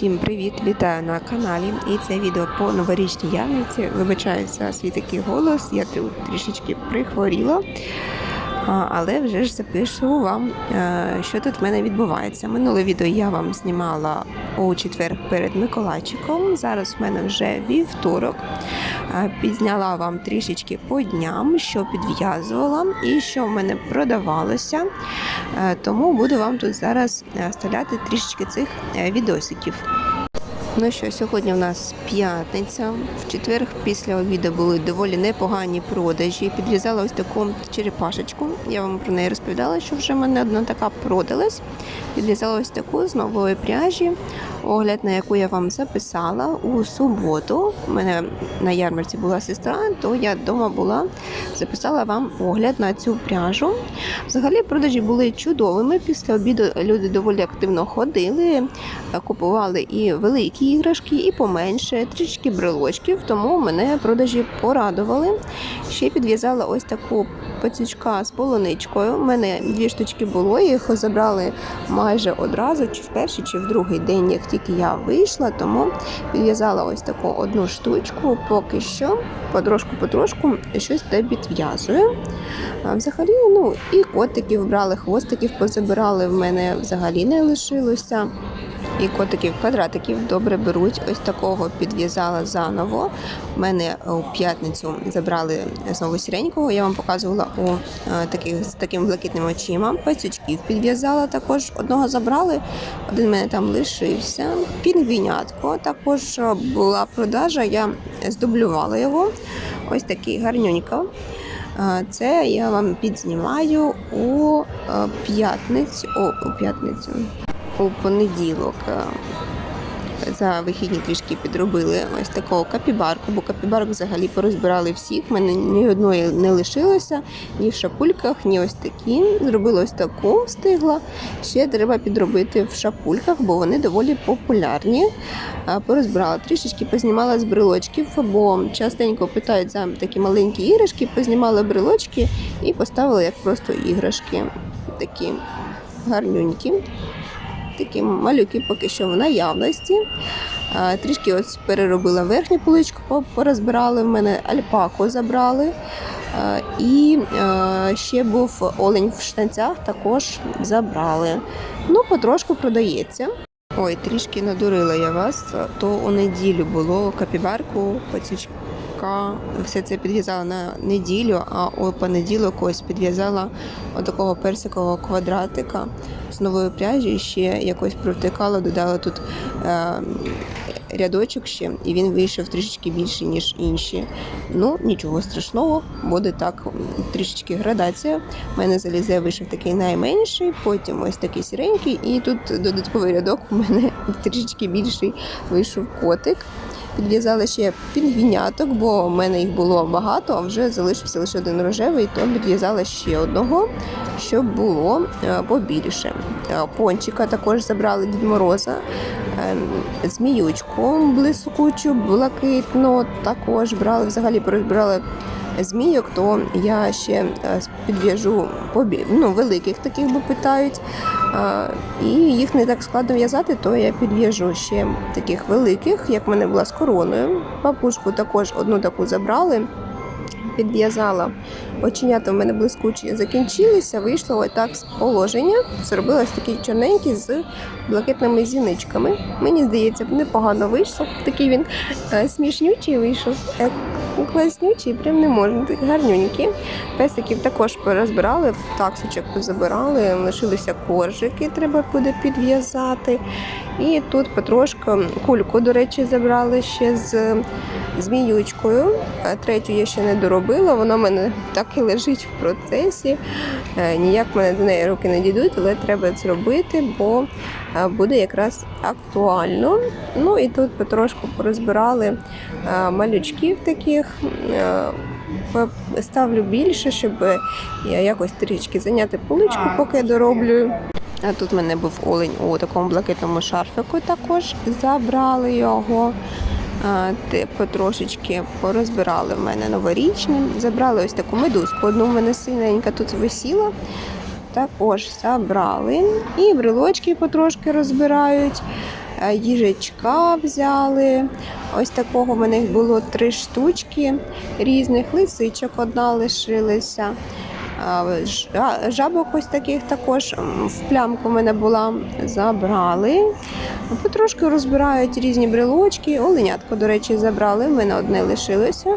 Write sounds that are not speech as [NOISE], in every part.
Усім привіт! Вітаю на каналі. І це відео по новорічній ярмарці. Вибачаюся, свій такий голос. Я трішечки прихворіла. Але вже ж запишу вам, е, що тут в мене відбувається. Минуле відео я вам знімала у четвер перед Миколайчиком. Зараз в мене вже вівторок. Підзняла вам трішечки по дням, що підв'язувала і що в мене продавалося. Е, Тому буду вам тут зараз е, вставляти трішечки цих відосиків. Ну що, сьогодні у нас п'ятниця. В четвер після обіду були доволі непогані продажі. Підв'язала ось таку черепашечку. Я вам про неї розповідала, що вже в мене одна така продалась. Підв'язала ось таку з нової пряжі, огляд на яку я вам записала у суботу. У мене на ярмарці була сестра, то я вдома була, записала вам огляд на цю пряжу. Взагалі продажі були чудовими. Після обіду люди доволі активно ходили, купували і великі іграшки, і поменше, трішки брелочків, тому мене продажі порадували. Ще підв'язала ось таку пацючка з полуничкою. У мене дві штучки було, їх забрали майже одразу, чи в перший, чи в другий день, тільки я вийшла, тому підв'язала ось таку одну штучку, поки що потрошку-потрошку щось де підв'язую. Взагалі, ну і котиків брали, хвостиків позабирали. В мене взагалі не лишилося. І котиків квадратиків добре беруть. Ось такого підв'язала заново. У мене у п'ятницю забрали знову сіренького. Я вам показувала у е, таких з таким блакитним очима. Пацючків підв'язала також. Одного забрали, один мене там лишився. Пінгвінятко також е, була продажа. Я здублювала його. Ось такий гарнюнько. Е, Це я вам підзнімаю у п'ятницю. О, у п'ятницю. У понеділок. е, За вихідні трішки підробили ось такого капібарку, бо капібарок взагалі порозбирали всіх. В мене ні одної не лишилося, ні в шапульках, ні ось такі. Зробила ось таку встигла. Ще треба підробити в шапульках, бо вони доволі популярні. Порозбирала трішечки, познімала з брелочків, бо частенько питають за такі маленькі іграшки, познімала брелочки і поставила як просто іграшки. Такі гарнюнькі. Такі малюки поки що в наявності. Трішки ось переробила верхню поличку, порозбирали в мене альпаку забрали. І ще був олень в штанцях, також забрали. Ну, потрошку продається. Ой, трішки надурила я вас. То у неділю було капібарку, пацючка. Все це підв'язала на неділю, а у понеділок ось підв'язала отакого персикового квадратика з нової пряжі. Ще якось провтикала, додала тут е, рядочок ще, і він вийшов трішечки більше, ніж інші. Ну, нічого страшного, буде так трішечки градація. У мене залізе вийшов такий найменший, потім ось такий сіренький, і тут додатковий рядок у мене [LAUGHS] трішечки більший вийшов котик. Підв'язала ще пінгвіняток, бо в мене їх було багато, а вже залишився лише один рожевий, то підв'язала ще одного, щоб було е, побільше. Е, Пончика також забрали Дід Мороза, е, зміючку блискучу, блакитну також брали. Взагалі порозбирали змійок, то я ще е, підв'яжу ну, великих таких, бо питають. І їх не так складно в'язати, то я підв'яжу ще таких великих, як в мене була з короною. Папушку також одну таку забрали. Підв'язала оченята в мене блискучі закінчилися, вийшло ось так з положення. Зробила такий чорненький з блакитними зіничками. Мені здається, непогано вийшло. Такий він е, смішнючий вийшов. Класнючий, прям не можна. Гарнюнькі. Песиків також порозбирали, таксочок позабирали, лишилися коржики, треба буде підв'язати. І тут потрошку кульку, до речі, забрали ще з зміючкою. А Третю я ще не доробила, вона в мене так і лежить в процесі. Е, Ніяк мене до неї руки не дійдуть, але треба зробити, бо е, буде якраз актуально. Ну і тут потрошку порозбирали е, малючків таких. Е, Ставлю більше, щоб я якось трішки зайняти поличку, поки я дороблю. А тут в мене був олень у такому блакитному шарфику також. Забрали його. Потрошечки порозбирали в мене новорічні. Забрали ось таку медузку. Одну в мене синенька тут висіла. Також забрали. І брелочки потрошки розбирають. Е, Їжачка взяли. Ось такого в мене було три штучки різних. Лисичок одна лишилася. Жабок ось таких також в плямку в мене була. Забрали. Потрошки розбирають різні брелочки. Оленятко, до речі, забрали. В мене одне лишилося.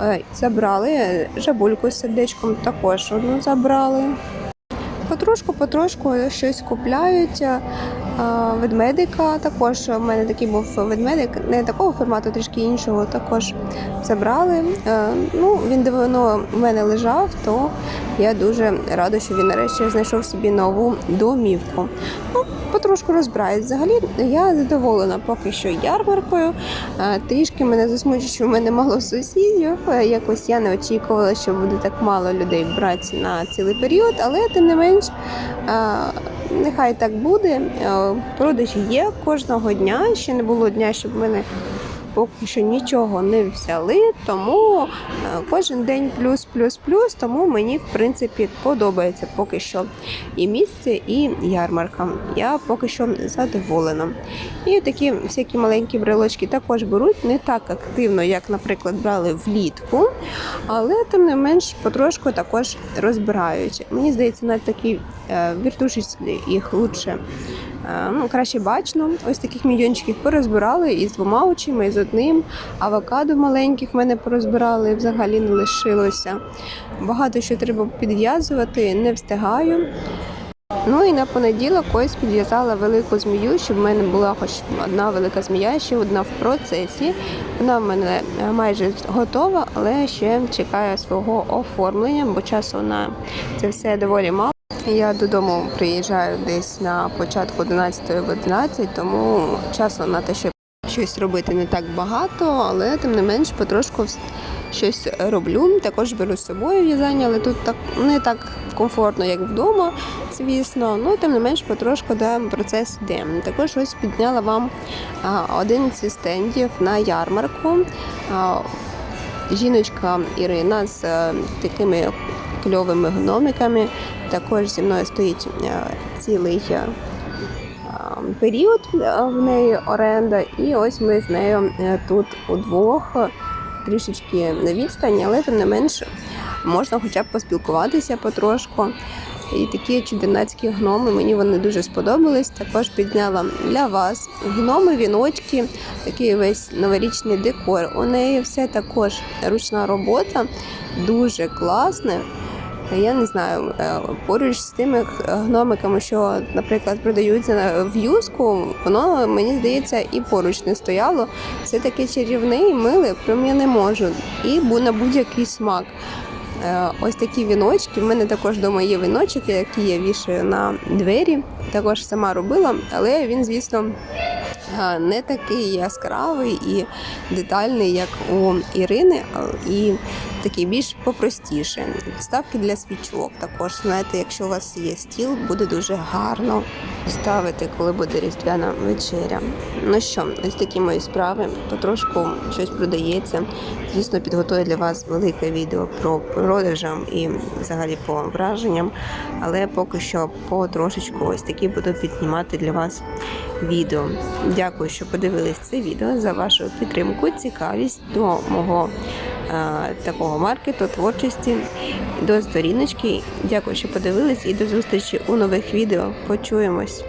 Е, Забрали. Жабульку з сердечком також одну забрали. Потрошку, потрошку щось купляють. Ведмедика також у мене такий був ведмедик, не такого формату, трішки іншого. Також забрали. Е, Ну, він давно в мене лежав, то я дуже рада, що він нарешті знайшов собі нову домівку. Ну, потрошку розбирають. Взагалі я задоволена поки що ярмаркою. Е, Трішки мене засмучує, що в мене мало сусідів. Е, Якось я не очікувала, що буде так мало людей брати на цілий період, але тим не менш. Е, Нехай так буде. Е, Продажі є кожного дня. Ще не було дня, щоб мене поки що нічого не взяли. Тому е, кожен день плюс, плюс, плюс. Тому мені в принципі подобається поки що і місце, і ярмарка. Я поки що задоволена. І такі всякі маленькі брелочки також беруть не так активно, як, наприклад, брали влітку, але тим не менш потрошку також розбирають. Мені здається, навіть такі е, їх лучше. Е, Ну, краще бачно. Ось таких мільйончиків порозбирали і з двома очима, і з одним. Авокадо маленьких в мене порозбирали, взагалі не лишилося. Багато що треба підв'язувати, не встигаю. Ну і на понеділок ось підв'язала велику змію, щоб в мене була хоч одна велика змія, ще одна в процесі. Вона в мене е, майже готова, але ще чекає свого оформлення, бо часу на це все доволі мало. Я додому приїжджаю десь на початку 11 в 11, тому часу на те, щоб щось робити не так багато, але тим не менш потрошку щось роблю. Також беру з собою в'язання, але тут так не так комфортно, як вдома, звісно. Ну тим не менш потрошку да, процес йде. Також ось підняла вам а, 11 стендів на ярмарку. Жіночка Ірина з е, такими кльовими гномиками. Також зі мною стоїть е, цілий е, е, період е, в неї оренда, і ось ми з нею тут удвох трішечки на відстані, але тим не менш можна хоча б поспілкуватися потрошку. І такі чудернацькі гноми, мені вони дуже сподобались. Також підняла для вас гноми, віночки, такий весь новорічний декор. У неї все також ручна робота, дуже класне. Я не знаю, е, поруч з тими гномиками, що, наприклад, продаються в юску, воно мені здається і поруч не стояло. Все таке чарівне і миле, прям я не можу. І на будь-який смак. Е, Ось такі віночки. В мене також вдома є віночок, який я вішаю на двері. Також сама робила, але він, звісно, е, не такий яскравий і детальний, як у Ірини, і такий більш попростіше. Ставки для свічок також. Знаєте, якщо у вас є стіл, буде дуже гарно ставити, коли буде різдвяна вечеря. Ну що, ось такі мої справи. Потрошку щось продається. Звісно, підготую для вас велике відео про продажам і взагалі по враженням. Але поки що потрошечку ось такі буду піднімати для вас відео. Дякую, що подивились це відео за вашу підтримку, цікавість до мого такого маркету, творчості, до сторіночки. Дякую, що подивились і до зустрічі у нових відео. Почуємось.